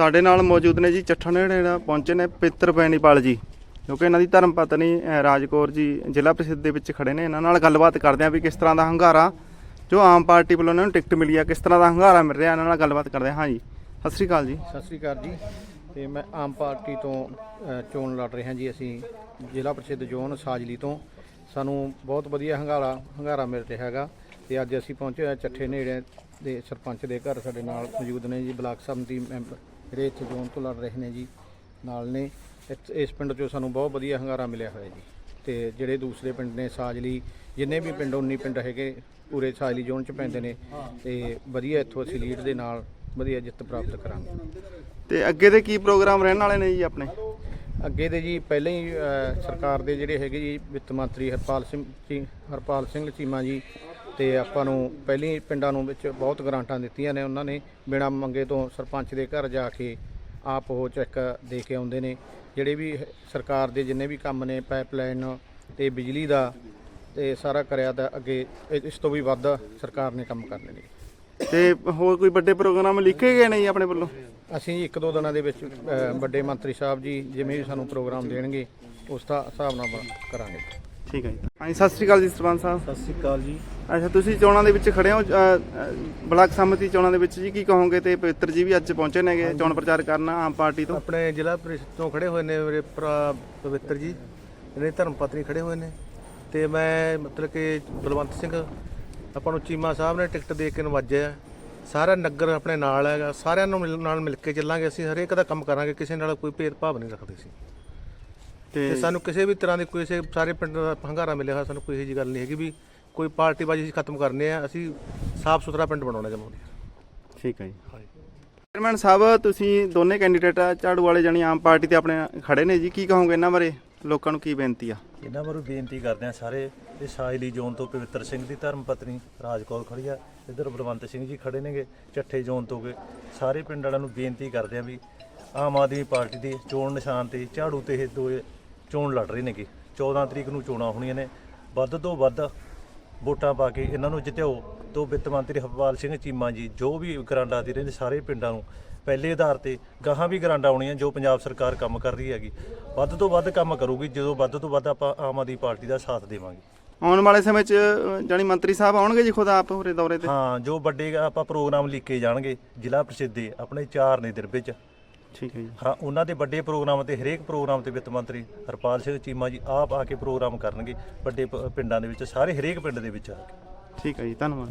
ਸਾਡੇ ਨਾਲ ਮੌਜੂਦ ਨੇ ਜੀ ਚੱਠਾ ਨੇੜੇ ਜਿਹੜਾ ਪਹੁੰਚੇ ਨੇ ਪਿੱਤਰ ਬੈਣੀਪਾਲ ਜੀ ਕਿਉਂਕਿ ਇਹਨਾਂ ਦੀ ਧਰਮ ਪਤਨੀ ਅਹ, ਰਾਜਕੌਰ ਜੀ ਜ਼ਿਲ੍ਹਾ ਪ੍ਰੀਸ਼ਦ ਦੇ ਵਿੱਚ ਖੜੇ ਨੇ। ਇਹਨਾਂ ਨਾਲ ਗੱਲਬਾਤ ਕਰਦੇ ਆਂ ਵੀ ਕਿਸ ਤਰ੍ਹਾਂ ਦਾ ਹੰਗਾਰਾ ਜੋ ਆਮ ਪਾਰਟੀ ਵੱਲੋਂ ਇਹਨਾਂ ਨੂੰ ਟਿਕਟ ਮਿਲੀ ਆ ਕਿਸ ਤਰ੍ਹਾਂ ਦਾ ਹੰਗਾਰਾ ਮਿਲ ਰਿਹਾ? ਇਹਨਾਂ ਨਾਲ ਗੱਲਬਾਤ ਕਰਦੇ ਹਾਂ। ਹਾਂ ਜੀ ਸਤਿ ਸ੍ਰੀ ਅਕਾਲ ਜੀ। ਸਤਿ ਸ੍ਰੀ ਅਕਾਲ ਜੀ। ਤੇ ਮੈਂ ਆਮ ਪਾਰਟੀ ਤੋਂ ਚੋਣ ਲੜ ਰਿਹਾ ਜੀ। ਅਸੀਂ ਜ਼ਿਲ੍ਹਾ ਪ੍ਰੀਸ਼ਦ ਜ਼ੋਨ ਸਾਜਲੀ ਤੋਂ। ਸਾਨੂੰ ਬਹੁਤ ਵਧੀਆ ਹੰਗਾਰਾ ਹੰਗਾਰਾ ਮਿਲ ਰਿਹਾ ਹੈਗਾ। ਤੇ ਅੱਜ ਅਸੀਂ ਪਹੁੰਚੇ ਹਾਂ ਚੱਠੇ ਨੇੜੇ ਦੇ ਸਰਪੰਚ ਦੇ ਘਰ ਸਾਡੇ ਨਾਲ ਮੌਜੂਦ ਨੇ ਜੀ ਬਲਾਕ ਸਮਿਤੀ ਮੈਂਬਰ। ਜਿਹੜੇ ਇੱਥੇ ਜ਼ੋਨ ਤੋਂ ਲੜ ਰਹੇ ਨੇ ਜੀ ਨਾਲ ਨੇ। ਇਸ ਪਿੰਡ 'ਚੋਂ ਸਾਨੂੰ ਬਹੁਤ ਵਧੀਆ ਹੰਗਾਰਾ ਮਿਲਿਆ ਹੋਇਆ ਜੀ। ਤੇ ਜਿਹੜੇ ਦੂਸਰੇ ਪਿੰਡ ਨੇ ਸਾਜਲੀ ਜਿੰਨੇ ਵੀ ਪਿੰਡ 19 ਪਿੰਡ ਹੈਗੇ ਪੂਰੇ ਸਾਜਲੀ ਜ਼ੋਨ 'ਚ ਪੈਂਦੇ ਨੇ। ਤੇ ਵਧੀਆ ਇੱਥੋਂ ਅਸੀਂ ਲੀਡ ਦੇ ਨਾਲ ਵਧੀਆ ਜਿੱਤ ਪ੍ਰਾਪਤ ਕਰਾਂਗੇ। ਤੇ ਅੱਗੇ ਦੇ ਕੀ ਪ੍ਰੋਗਰਾਮ ਰਹਿਣ ਵਾਲੇ ਨੇ ਜੀ ਆਪਣੇ? ਅੱਗੇ ਦੇ ਜੀ ਪਹਿਲਾਂ ਹੀ ਸਰਕਾਰ ਦੇ ਜਿਹੜੇ ਹੈਗੇ ਜੀ ਵਿੱਤ ਮੰਤਰੀ ਹਰਪਾਲ ਸਿੰਘ ਜੀ ਹਰਪਾਲ ਸਿੰਘ ਚੀਮਾ ਜੀ ਤੇ ਆਪਾਂ ਨੂੰ ਪਹਿਲੀ ਪਿੰਡਾਂ ਨੂੰ ਵਿੱਚ ਬਹੁਤ ਗ੍ਰਾਂਟਾਂ ਦਿੱਤੀਆਂ ਨੇ ਉਹਨਾਂ ਨੇ ਬਿਨਾਂ ਮੰਗੇ ਤੋਂ ਸਰਪੰਚ ਦੇ ਘਰ ਜਾ ਕੇ ਆਪ ਉਹ ਚੈੱਕ ਦੇ ਕੇ ਆਉਂਦੇ ਨੇ। ਜਿਹੜੇ ਵੀ ਸਰਕਾਰ ਦੇ ਜਿੰਨੇ ਵੀ ਕੰਮ ਨੇ ਪਾਈਪਲਾਈਨ ਤੇ ਬਿਜਲੀ ਦਾ ਤੇ ਸਾਰਾ ਕਰਿਆ ਤਾਂ ਅੱਗੇ ਇਹ- ਇਸ ਤੋਂ ਵੀ ਵੱਧ ਸਰਕਾਰ ਨੇ ਕੰਮ ਕਰਨੇ ਨੇ। ਤੇ ਹੋਰ ਕੋਈ ਵੱਡੇ ਪ੍ਰੋਗਰਾਮ ਲਿਖੇ ਗਏ ਨੇ ਜੀ ਆਪਣੇ ਵੱਲੋਂ? ਅਸੀਂ ਜੀ ਇੱਕ ਦੋ ਦਿਨਾਂ ਦੇ ਵਿੱਚ ਅ, ਵੱਡੇ ਮੰਤਰੀ ਸਾਹਿਬ ਜੀ ਜਿਵੇਂ ਵੀ ਸਾਨੂੰ ਪ੍ਰੋਗਰਾਮ ਦੇਣਗੇ ਉਸ ਦਾ ਹਿਸਾਬ ਨਾਲ ਬ- ਕਰਾਂਗੇ। ਠੀਕ ਹੈ ਜੀ। ਹਾਂਜੀ ਸਤਿ ਸ੍ਰੀ ਅਕਾਲ ਜੀ ਸਰਪੰਚ ਸਾਹਿਬ। ਸਤਿ ਸ਼੍ਰੀ ਅਕਾਲ ਜੀ। ਅੱਛਾ ਤੁਸੀਂ ਚੋਣਾਂ ਦੇ ਵਿੱਚ ਖੜੇ ਹੋ ਅ, ਅ, ਬਲਾਕ ਸਮਿਤੀ ਚੋਣਾਂ ਦੇ ਵਿੱਚ ਜੀ ਕੀ ਕਹੋਗੇ ਤੇ ਪਵਿੱਤਰ ਜੀ ਵੀ ਅੱਜ ਪਹੁੰਚੇ ਨੇਗੇ ਚੋਣ ਪ੍ਰਚਾਰ ਕਰਨ ਆਮ ਪਾਰਟੀ ਤੋਂ? ਆਪਣੇ ਜ਼ਿਲ੍ਹਾ ਪ੍ਰੀਸ਼ਦ ਤੋਂ ਖੜੇ ਹੋਏ ਨੇ ਮੇਰੇ ਭਰਾ ਪਵਿੱਤਰ ਜੀ ਜਿਹੜੇ ਧਰਮ ਪਤਨੀ ਖੜੇ ਹੋਏ ਨੇ। ਤੇ ਮੈਂ ਮਤਲਬ ਕਿ ਬਲਵੰਤ ਸਿੰਘ ਆਪਾਂ ਨੂੰ ਚੀਮਾ ਸਾਹਿਬ ਨੇ ਟਿਕਟ ਦੇ ਕੇ ਨਵਾਜਿਆ। ਸਾਰਾ ਨਗਰ ਆਪਣੇ ਨਾਲ ਹੈਗਾ ਸਾਰਿਆਂ ਨੂੰ ਮਿਲ- ਨਾਲ ਮਿਲ ਕੇ ਚੱਲਾਂਗੇ ਅਸੀਂ ਹਰੇਕ ਦਾ ਕੰਮ ਕਰਾਂਗੇ ਕਿਸੇ ਨਾਲ ਕੋਈ ਭੇਦਭਾਵ ਨਹੀਂ ਰੱਖਦੇ ਸੀ ਤੇ ਸਾਨੂੰ ਕਿਸੇ ਵੀ ਤਰ੍ਹਾਂ ਦੀ ਕੋਈ ਕਿਸੇ ਸਾਰੇ ਪਿੰਡ ਦਾ ਹੰਗਾਰਾ ਮਿਲਿਆ ਹੋਇਆ ਸਾਨੂੰ ਕੋਈ ਇਹੋ ਜਿਹੀ ਗੱਲ ਨਹੀਂ ਹੈਗੀ ਵੀ ਕੋਈ ਪਾਰਟੀਬਾਜ਼ੀ ਅਸੀਂ ਖਤਮ ਕਰਨੇ ਆ ਅਸੀਂ ਸਾਫ਼ ਸੁਥਰਾ ਪਿੰਡ ਬਣਾਉਣਾ ਚਾਹੁੰਦੇ ਹਾਂ। ਠੀਕ ਹੈ ਜੀ। ਚੇਅਰਮੈਨ ਸਾਹਿਬ ਤੁਸੀਂ ਦੋਨੇ ਕੈਂਡੀਡੇਟ ਆ ਝਾੜੂ ਵਾਲੇ ਜਾਨੀ ਆਮ ਪਾਰਟੀ ਤੇ ਆਪਣੇ ਖੜੇ ਨੇ ਜੀ ਕੀ ਕਹੋਗੇ ਇਹਨਾਂ ਬਾਰੇ? ਲੋਕਾਂ ਨੂੰ ਕੀ ਬੇਨਤੀ ਆ? ਇਹਨਾਂ ਬਾਰੇ ਬੇਨਤੀ ਕਰਦੇ ਆ ਸਾਰੇ ਇਹ ਸਾਇਲੀ ਜ਼ੋਨ ਤੋਂ ਪਵਿੱਤਰ ਸਿੰਘ ਦੀ ਧਰਮ ਪਤਨੀ ਰਾਜਕੌਰ ਖੜੀ ਆ ਇਧਰ ਬਲਵੰਤ ਸਿੰਘ ਜੀ ਖੜੇ ਨੇਗੇ ਚੱਠੇ ਜ਼ੋਨ ਤੋਂ ਕੇ। ਸਾਰੇ ਪਿੰਡ ਵਾਲਿਆਂ ਨੂੰ ਬੇਨਤੀ ਕਰਦੇ ਆ ਵੀ ਆਮ ਆਦਮੀ ਪਾਰਟੀ ਦੇ ਚੋਣ ਨਿਸ਼ਾਨ ਤੇ ਝਾੜੂ ਤੇ ਇਹ ਦੋਏ ਚੋਣ ਲੜ ਰਹੇ ਨੇਗੇ। 14 ਤਰੀਕ ਨੂੰ ਚੋਣਾਂ ਹੋਣੀਆਂ ਨੇ। ਵੱਧ ਤੋਂ ਵੱਧ ਵੋਟਾਂ ਪਾ ਕੇ ਇਹਨਾਂ ਨੂੰ ਜਿੱਤਿਓ। ਤੋਂ ਵਿੱਤ ਮੰਤਰੀ ਹਰਪਾਲ ਸਿੰਘ ਚੀਮਾ ਜੀ ਜੋ ਵੀ ਗਰਾਂਡਾ ਦੇ ਰਹੇ ਨੇ ਸਾਰੇ ਪਿੰਡਾਂ ਨੂੰ ਪਹਿਲੇ ਆਧਾਰ ਤੇ ਗਾਹਾਂ ਵੀ ਗਰਾਂਡਾ ਆਉਣੀਆਂ ਜੋ ਪੰਜਾਬ ਸਰਕਾਰ ਕੰਮ ਕਰ ਰਹੀ ਹੈਗੀ। ਵੱਧ ਤੋਂ ਵੱਧ ਕੰਮ ਕਰੂਗੀ। ਜਦੋਂ ਵੱਧ ਤੋਂ ਵੱਧ ਆਪਾਂ ਆਮ ਆਦਮੀ ਪਾਰਟੀ ਦਾ ਸਾਥ ਦੇਵਾਂਗੇ। ਆਉਣ ਵਾਲੇ ਸਮੇਂ 'ਚ ਜਾਨੀ ਮੰਤਰੀ ਸਾਹਿਬ ਆਉਣਗੇ ਜੀ ਖੁਦ ਆਪ ਹੋਰੇ ਦੌਰੇ ਤੇ? ਹਾਂ ਜੋ ਵੱਡੇ ਆਪਾਂ ਪ੍ਰੋਗਰਾਮ ਲਿਖੇ ਜਾਣਗੇ ਜ਼ਿਲ੍ਹਾ ਪ੍ਰੀਸ਼ਦ ਦੇ ਆਪਣੇ ਚਾਰ ਨੇ ਦਿਰਬੇ ਚ। ਠੀਕ ਹੈ ਜੀ। ਹਾਂ ਉਹਨਾਂ ਦੇ ਵੱਡੇ ਪ੍ਰੋਗਰਾਮ ਤੇ ਹਰੇਕ ਪ੍ਰੋਗਰਾਮ ਤੇ ਵਿੱਤ ਮੰਤਰੀ ਹਰਪਾਲ ਸਿੰਘ ਚੀਮਾ ਜੀ ਆਪ ਆ ਕੇ ਪ੍ਰੋਗਰਾਮ ਕਰਨਗੇ ਵੱਡੇ ਪ- ਪਿੰਡਾਂ ਦੇ ਵਿੱਚ ਸਾਰੇ ਹਰੇਕ ਪਿੰਡ ਦੇ ਵਿੱਚ ਆ ਕੇ। ਠੀਕ ਹੈ ਜੀ ਧੰਨਵਾਦ।